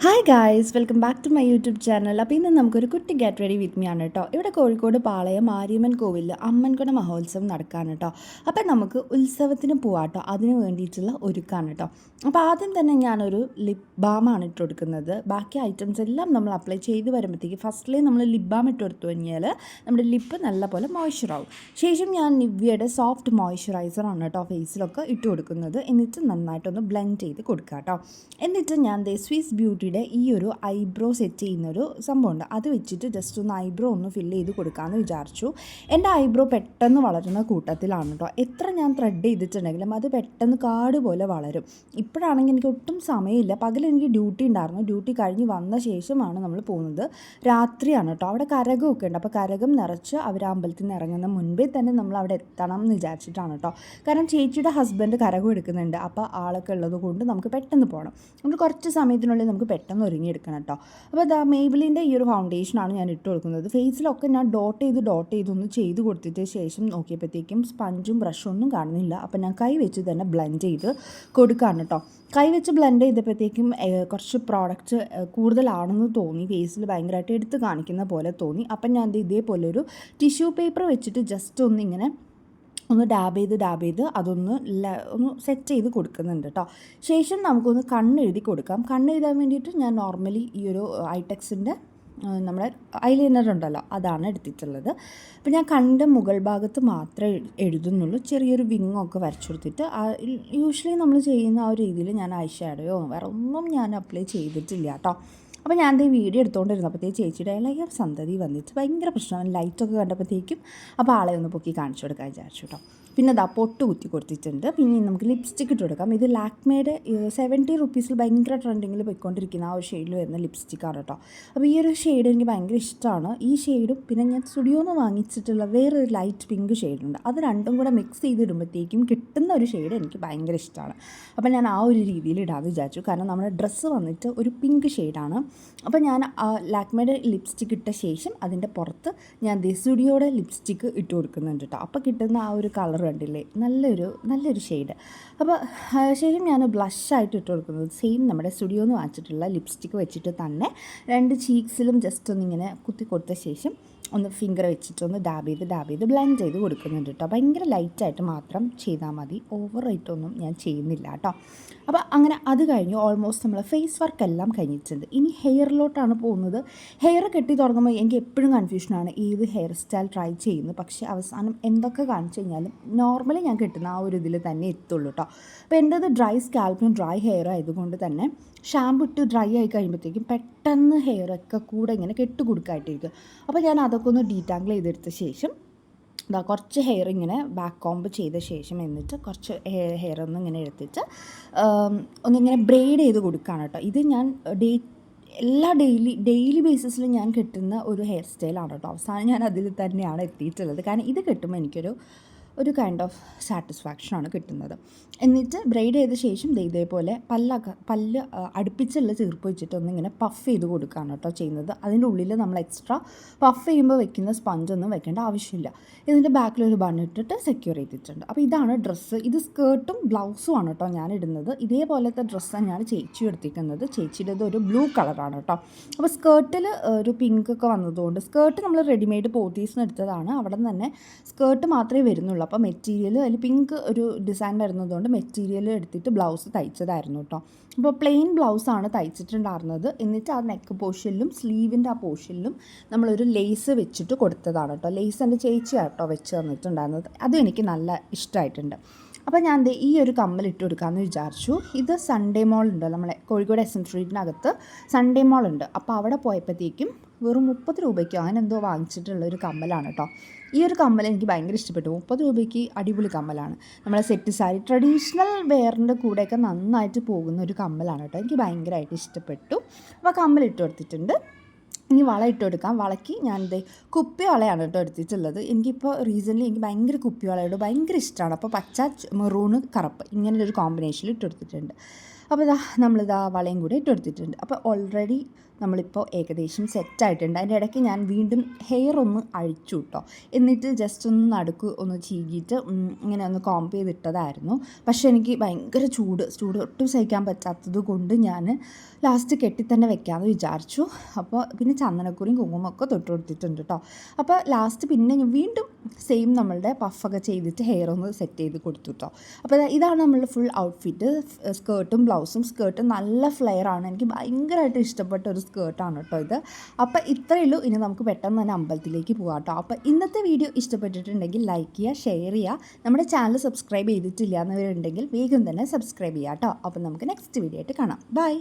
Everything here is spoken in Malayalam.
Hi guys welcome back to my YouTube channel അപ്പോൾ ഇന്ന് നമുക്കൊരു കുട്ടി ഗെറ്റ് റെഡി വിത്ത് മീ ആണ് കേട്ടോ ഇവിടെ കോഴിക്കോട് പാളയം മാരിയമ്മൻ കോവിലിൽ അമ്മൻകുട മഹോത്സവം നടക്കാണ് കേട്ടോ അപ്പോൾ നമുക്ക് ഉത്സവത്തിന് പോവാട്ടോ അതിന് വേണ്ടിയിട്ടുള്ള ഒരുക്കാണ് കേട്ടോ അപ്പോൾ ആദ്യം തന്നെ ഞാനൊരു ലിപ് ബാമാണ് ഇട്ട് കൊടുക്കുന്നത് ബാക്കി ഐറ്റംസ് എല്ലാം നമ്മൾ അപ്ലൈ ചെയ്ത് വരുമ്പോഴത്തേക്ക് ഫസ്റ്റിലേ നമ്മൾ ലിപ് ബാം ഇട്ട് കൊടുത്തു കഴിഞ്ഞാൽ നമ്മുടെ ലിപ്പ് നല്ലപോലെ മോയ്സ്ചർ ആവും. ശേഷം ഞാൻ നിവ്യയുടെ സോഫ്റ്റ് മോയ്സ്ചറൈസറാണ് കേട്ടോ ഫേസിലൊക്കെ ഇട്ട് കൊടുക്കുന്നത് എന്നിട്ട് നന്നായിട്ടൊന്ന് ബ്ലെൻഡ് ചെയ്ത് കൊടുക്കുക കേട്ടോ എന്നിട്ട് ഞാൻ ദേ സ്വീസ് ബ്യൂട്ടിയുടെ ഈ ഒരു ഐബ്രോ സെറ്റ് ചെയ്യുന്നൊരു സംഭവമുണ്ട്. അത് വെച്ചിട്ട് ജസ്റ്റ് ഒന്ന് ഐബ്രോ ഒന്ന് ഫില്ല് ചെയ്ത് കൊടുക്കാമെന്ന് വിചാരിച്ചു. എന്റെ ഐബ്രോ പെട്ടെന്ന് വളരുന്ന കൂട്ടത്തിലാണ് കേട്ടോ എത്ര ഞാൻ ത്രെഡ് ചെയ്തിട്ടുണ്ടെങ്കിലും അത് പെട്ടെന്ന് കാട് പോലെ വളരും. ഇപ്പോഴാണെങ്കിൽ എനിക്ക് ഒട്ടും സമയമില്ല. പകൽ എനിക്ക് ഡ്യൂട്ടി ഉണ്ടായിരുന്നു. ഡ്യൂട്ടി കഴിഞ്ഞ് വന്ന ശേഷമാണ് നമ്മൾ പോകുന്നത്. രാത്രിയാണ് കേട്ടോ അവിടെ കരകമൊക്കെ ഉണ്ട്. അപ്പോൾ കരകം നിറച്ച് അവർ അമ്പലത്തിൽ നിന്ന് ഇറങ്ങുന്ന മുൻപേ തന്നെ നമ്മൾ അവിടെ എത്തണം എന്ന് വിചാരിച്ചിട്ടാണ് കേട്ടോ കാരണം ചേച്ചിയുടെ ഹസ്ബൻഡ് കരകം എടുക്കുന്നുണ്ട്. അപ്പോൾ ആളൊക്കെ ഉള്ളത് കൊണ്ട് നമുക്ക് പെട്ടെന്ന് പോകണം. നമ്മൾ കുറച്ച് സമയത്തിനുള്ളിൽ നമുക്ക് പെട്ടെന്ന് ഒരുങ്ങിയെടുക്കണം കേട്ടോ അപ്പോൾ ദാ മേബിലിന്റെ ഈ ഒരു ഫൗണ്ടേഷനാണ് ഞാൻ ഇട്ട് കൊടുക്കുന്നത്. ഫേസിലൊക്കെ ഞാൻ ഡോട്ട് ചെയ്ത് ഡോട്ട് ചെയ്തൊന്ന് ചെയ്ത് കൊടുത്തിട്ട് ശേഷം നോക്കിയപ്പോഴത്തേക്കും സ്പഞ്ചും ബ്രഷും ഒന്നും കാണുന്നില്ല. അപ്പോൾ ഞാൻ കൈ വെച്ച് തന്നെ ബ്ലെൻഡ് ചെയ്ത് കൊടുക്കുകയാണ് കേട്ടോ കൈ വെച്ച് ബ്ലെൻഡ് ചെയ്തപ്പോഴത്തേക്കും കുറച്ച് പ്രോഡക്റ്റ് കൂടുതലാണെന്ന് തോന്നി. ഫേസിൽ ഭയങ്കരമായിട്ട് എടുത്ത് കാണിക്കുന്ന പോലെ തോന്നി. അപ്പം ഞാൻ ഇതേപോലെ ഒരു ടിഷ്യൂ പേപ്പർ വെച്ചിട്ട് ജസ്റ്റ് ഒന്ന് ഇങ്ങനെ ഒന്ന് ഡാബ് ചെയ്ത് ഡാബ് ചെയ്ത് അതൊന്ന് ഒന്ന് സെറ്റ് ചെയ്ത് കൊടുക്കുന്നുണ്ട് കേട്ടോ ശേഷം നമുക്കൊന്ന് കണ്ണ് എഴുതി കൊടുക്കാം. കണ്ണ് കണ്ണെഴുതാൻ വേണ്ടിയിട്ട് ഞാൻ നോർമലി ഈ ഒരു ഐടെക്സിന്റെ നമ്മുടെ ഐലൈനർ ഉണ്ടല്ലോ അതാണ് എടുത്തിട്ടുള്ളത്. അപ്പോൾ ഞാൻ കണ്ണിന്റെ മുകൾ ഭാഗത്ത് മാത്രമേ എഴു- എഴുതുന്നുള്ളൂ. ചെറിയൊരു വിങ്ങൊക്കെ വരച്ചു കൊടുത്തിട്ട് യൂഷ്വലി നമ്മൾ ചെയ്യുന്ന ആ ഒരു രീതിയിൽ ഞാൻ ഐ ഷാഡോയോ വേറെ ഒന്നും ഞാൻ അപ്ലൈ ചെയ്തിട്ടില്ല കേട്ടോ അപ്പോൾ ഞാൻ ഈ വീഡിയോ എടുത്തുകൊണ്ടിരുന്നപ്പോഴത്തേക്ക് ചേച്ചിയുടെ ഇളയ സന്തതി വന്നിട്ട് ഭയങ്കര പ്രശ്നമാണ്. ലൈറ്റൊക്കെ കണ്ടപ്പോഴത്തേക്കും അപ്പോൾ ആളെ ഒന്ന് പൊക്കി കാണിച്ചു കൊടുക്കാൻ വിചാരിച്ചു കേട്ടോ. പിന്നെ ദാ പൊട്ട് കുത്തി കൊടുത്തിട്ടുണ്ട്. പിന്നെ നമുക്ക് ലിപ്സ്റ്റിക് ഇട്ട് കൊടുക്കാം. ഇത് ലാക്മേയുടെ സെവന്റി റുപ്പീസിൽ ഭയങ്കര ട്രെൻഡിങ്ങിൽ പോയിക്കൊണ്ടിരിക്കുന്ന ആ ഒരു ഷെയ്ഡിൽ വരുന്ന ലിപ്സ്റ്റിക്കാണ് കേട്ടോ. അപ്പോൾ ഈ ഒരു ഷെയ്ഡ് എനിക്ക് ഭയങ്കര ഇഷ്ടമാണ്. ഈ ഷെയ്ഡും പിന്നെ ഞാൻ സ്റ്റുഡിയോന്ന് വാങ്ങിച്ചിട്ടുള്ള വേറൊരു ലൈറ്റ് പിങ്ക് ഷെയ്ഡുണ്ട് അത് രണ്ടും കൂടെ മിക്സ് ചെയ്തിടുമ്പോഴത്തേക്കും കിട്ടുന്ന ഒരു ഷെയ്ഡ് എനിക്ക് ഭയങ്കര ഇഷ്ടമാണ്. അപ്പോൾ ഞാൻ ആ ഒരു രീതിയിൽ ഇടാമെന്ന് വിചാരിച്ചു. കാരണം നമ്മുടെ ഡ്രസ്സ് വന്നിട്ട് ഒരു പിങ്ക് ഷെയ്ഡാണ് അപ്പോൾ ഞാൻ ലാക്മേയുടെ ലിപ്സ്റ്റിക്ക് ഇട്ട ശേഷം അതിന്റെ പുറത്ത് ഞാൻ ദേ സ്റ്റുഡിയോയുടെ ലിപ്സ്റ്റിക്ക് ഇട്ട് കൊടുക്കുന്നുണ്ട് കേട്ടോ. അപ്പോൾ കിട്ടുന്ന ആ ഒരു കളർ കണ്ടില്ലേ? നല്ലൊരു നല്ലൊരു ഷെയ്ഡ്. അപ്പോൾ ശേഷം ഞാൻ ബ്ലഷായിട്ട് ഇട്ട് കൊടുക്കുന്നത് സെയിം നമ്മുടെ സ്റ്റുഡിയോ എന്ന് വാങ്ങിച്ചിട്ടുള്ള ലിപ്സ്റ്റിക്ക് വെച്ചിട്ട് തന്നെ രണ്ട് ചീക്സിലും ജസ്റ്റ് ഒന്നിങ്ങനെ കുത്തി കൊടുത്ത ശേഷം ഒന്ന് ഫിംഗർ വെച്ചിട്ട് ഒന്ന് ഡാബ് ചെയ്ത് ഡാബ് ചെയ്ത് ബ്ലെൻഡ് ചെയ്ത് കൊടുക്കുന്നുണ്ട് കേട്ടോ ഭയങ്കര ലൈറ്റായിട്ട് മാത്രം ചെയ്താൽ മതി. ഓവർ ഒന്നും ഞാൻ ചെയ്യുന്നില്ല കേട്ടോ അപ്പോൾ അങ്ങനെ അത് കഴിഞ്ഞ്. ഓൾമോസ്റ്റ് നമ്മൾ ഫേസ് വർക്ക് എല്ലാം കഴിഞ്ഞിട്ടുണ്ട്. ഇനി ഹെയറിലോട്ടാണ് പോകുന്നത്. ഹെയർ കെട്ടി തുടങ്ങുമ്പോൾ എനിക്ക് എപ്പോഴും കൺഫ്യൂഷനാണ് ഏത് ഹെയർ സ്റ്റൈൽ ട്രൈ ചെയ്യുന്നു. പക്ഷേ അവസാനം എന്തൊക്കെ കാണിച്ചു കഴിഞ്ഞാലും നോർമലി ഞാൻ കിട്ടുന്ന ആ ഒരു ഇതിൽ തന്നെ എത്തുള്ളൂ കേട്ടോ അപ്പോൾ എന്റേത് ഡ്രൈ സ്കാൽപ്പിനും ഡ്രൈ ഹെയർ ആയതുകൊണ്ട് തന്നെ ഷാമ്പു ഇട്ട് ഡ്രൈ ആയി കഴിയുമ്പോഴത്തേക്കും പെട്ടെന്ന് ഹെയറൊക്കെ കൂടെ ഇങ്ങനെ കെട്ടുകൊടുക്കായിട്ടിരിക്കും അപ്പോൾ ഞാൻ അതൊക്കെ ഒന്ന് ഡീറ്റാങ്കിൾ ചെയ്തെടുത്ത ശേഷം എന്താ കുറച്ച് ഹെയർ ഇങ്ങനെ ബാക്ക് കോംബ് ചെയ്ത ശേഷം എന്നിട്ട് കുറച്ച് ഹെയർ ഒന്ന് ഇങ്ങനെ എടുത്തിട്ട് ഒന്നിങ്ങനെ ബ്രെയ്ഡ് ചെയ്ത് കൊടുക്കുകയാണ് കേട്ടോ. ഇത് ഞാൻ ഡേ എല്ലാ ഡെയിലി ഡെയിലി ബേസിസിൽ ഞാൻ കിട്ടുന്ന ഒരു ഹെയർ സ്റ്റൈലാണ് കേട്ടോ. അവസാനം ഞാൻ അതിൽ തന്നെയാണ് എത്തിയിട്ടുള്ളത്. കാരണം ഇത് കിട്ടുമ്പോൾ എനിക്കൊരു ഒരു കൈൻഡ് ഓഫ് സാറ്റിസ്ഫാക്ഷനാണ് കിട്ടുന്നത്. എന്നിട്ട് ബ്രൈഡ് ചെയ്ത ശേഷം ഇതേപോലെ പല്ല് ആ, അടുപ്പിച്ചുള്ള ചീർപ്പ് വെച്ചിട്ട് ഒന്നിങ്ങനെ പഫ് ചെയ്ത് കൊടുക്കുകയാണ് കേട്ടോ ചെയ്യുന്നത്. അതിന്റെ ഉള്ളിൽ നമ്മൾ എക്സ്ട്രാ പഫ് ചെയ്യുമ്പോൾ വെക്കുന്ന സ്പഞ്ചൊന്നും വെക്കേണ്ട ആവശ്യമില്ല. ഇതിന്റെ ബാക്കിൽ ഒരു ബൺ ഇട്ടിട്ട് സെക്യൂർ ചെയ്തിട്ടുണ്ട്. അപ്പോൾ ഇതാണ് ഡ്രസ്സ് ഇത് സ്കേർട്ടും ബ്ലൗസും ആണ് കേട്ടോ ഞാൻ ഇടുന്നത്. ഇതേപോലത്തെ ഡ്രസ്സ് തന്നെയാണ് ചേച്ചി എടുത്തിരിക്കുന്നത്. ചേച്ചിയുടേത് ഒരു ബ്ലൂ കളറാണ് കേട്ടോ. അപ്പോൾ സ്കേർട്ടിൽ ഒരു പിങ്ക് ഒക്കെ വന്നതുകൊണ്ട് സ്കേർട്ട് നമ്മൾ റെഡിമെയ്ഡ് പോത്തീസിന് എടുത്തതാണ്. അവിടെ നിന്ന് തന്നെ സ്കേർട്ട് മാത്രമേ വരുന്നുള്ളൂ. അപ്പോൾ മെറ്റീരിയൽ അതിൽ പിങ്ക് ഒരു ഡിസൈൻ വരുന്നതുകൊണ്ട് മെറ്റീരിയൽ എടുത്തിട്ട് ബ്ലൗസ് തയ്ച്ചതായിരുന്നു കേട്ടോ. അപ്പോൾ പ്ലെയിൻ ബ്ലൗസാണ് തയ്ച്ചിട്ടുണ്ടായിരുന്നത്. എന്നിട്ട് ആ നെക്ക് പോർഷനിലും സ്ലീവിന്റെ ആ പോർഷനിലും നമ്മളൊരു ലേസ് വെച്ചിട്ട് കൊടുത്തതാണ് കേട്ടോ. ലേസ് എന്റെ ചേച്ചിയാണ് കേട്ടോ വെച്ച് തന്നിട്ടുണ്ടായിരുന്നത്. അതും എനിക്ക് നല്ല ഇഷ്ടമായിട്ടുണ്ട്. അപ്പോൾ ഞാൻ ദേ ഈ ഒരു കമ്മൽ ഇട്ട് കൊടുക്കാമെന്ന് വിചാരിച്ചു. ഇത് സൺഡേ മോൾ ഉണ്ട്. നമ്മളെ കോഴിക്കോട് എസ് എം സ്ട്രീറ്റിനകത്ത് സൺഡേ മോൾ ഉണ്ട്. അപ്പോൾ അവിടെ പോയപ്പോഴത്തേക്കും വെറും മുപ്പത് രൂപയ്ക്കോ അങ്ങനെ എന്തോ വാങ്ങിച്ചിട്ടുള്ള ഒരു കമ്മലാണ് കേട്ടോ ഈ ഒരു കമ്മൽ എനിക്ക് ഭയങ്കര ഇഷ്ടപ്പെട്ടു. മുപ്പത് രൂപയ്ക്ക് അടിപൊളി കമ്മലാണ്. നമ്മളെ സെറ്റ് സാരി ട്രഡീഷണൽ വെയറിന്റെ കൂടെയൊക്കെ നന്നായിട്ട് പോകുന്ന ഒരു കമ്മലാണ് കേട്ടോ എനിക്ക് ഭയങ്കരമായിട്ട് ഇഷ്ടപ്പെട്ടു. അപ്പോൾ കമ്മൽ ഇട്ട് കൊടുത്തിട്ടുണ്ട്. ഇനി വള ഇട്ട് കൊടുക്കാം ഞാൻ ഇതേ കുപ്പി വളയാണ് കേട്ടോ എടുത്തിട്ടുള്ളത്. എനിക്കിപ്പോൾ റീസെന്റ്ലി എനിക്ക് ഭയങ്കര കുപ്പി വളയോട് ഭയങ്കര ഇഷ്ടമാണ് അപ്പോൾ പച്ച മെറൂണ് കറുപ്പ് ഇങ്ങനെ ഒരു കോമ്പിനേഷനിൽ ഇട്ട് കൊടുത്തിട്ടുണ്ട്. അപ്പോൾ ഇതാ നമ്മളിതാ വളയും കൂടി ഇട്ട് കൊടുത്തിട്ടുണ്ട് അപ്പോൾ ഓൾറെഡി നമ്മളിപ്പോൾ ഏകദേശം സെറ്റായിട്ടുണ്ട് അതിന്റെ ഇടയ്ക്ക് ഞാൻ വീണ്ടും ഹെയർ ഒന്ന് അഴിച്ചു കേട്ടോ എന്നിട്ട് ജസ്റ്റ് ഒന്ന് നടുക്ക് ഒന്ന് ചീകിയിട്ട് ഇങ്ങനെ ഒന്ന് കോംപ് ചെയ്തിട്ടതായിരുന്നു. പക്ഷേ എനിക്ക് ഭയങ്കര ചൂട് ചൂട് ഒട്ടും സഹിക്കാൻ പറ്റാത്തത് കൊണ്ട് ഞാൻ ലാസ്റ്റ് കെട്ടി തന്നെ വെക്കാമെന്ന് വിചാരിച്ചു. അപ്പോൾ പിന്നെ ചന്ദനക്കുറിയും കുങ്കുമൊക്കെ തൊട്ട് കൊടുത്തിട്ടുണ്ട് കേട്ടോ അപ്പോൾ ലാസ്റ്റ് പിന്നെ വീണ്ടും സെയിം നമ്മളുടെ പഫൊക്കെ ചെയ്തിട്ട് ഹെയർ ഒന്ന് സെറ്റ് ചെയ്ത് കൊടുത്തു കേട്ടോ അപ്പോൾ ഇതാണ് നമ്മളുടെ ഫുൾ ഔട്ട്ഫിറ്റ് സ്കേർട്ടും ബ്ലൗസും സ്കേർട്ടും നല്ല ഫ്ലെയർ ആണ് എനിക്ക് ഭയങ്കരമായിട്ട് ഇഷ്ടപ്പെട്ട ഒരു സ്കേർട്ടാണ് കേട്ടോ ഇത്. അപ്പോൾ ഇത്രയേ ഉള്ളൂ. ഇനി നമുക്ക് പെട്ടെന്ന് തന്നെ അമ്പലത്തിലേക്ക് പോകാം കേട്ടോ അപ്പോൾ ഇന്നത്തെ വീഡിയോ ഇഷ്ടപ്പെട്ടിട്ടുണ്ടെങ്കിൽ ലൈക്ക് ചെയ്യുക ഷെയർ ചെയ്യുക നമ്മുടെ ചാനൽ സബ്സ്ക്രൈബ് ചെയ്തിട്ടില്ല എന്നവരുണ്ടെങ്കിൽ വേഗം തന്നെ സബ്സ്ക്രൈബ് ചെയ്യുക കേട്ടോ അപ്പോൾ നമുക്ക് നെക്സ്റ്റ് വീഡിയോ ആയിട്ട് കാണാം. ബൈ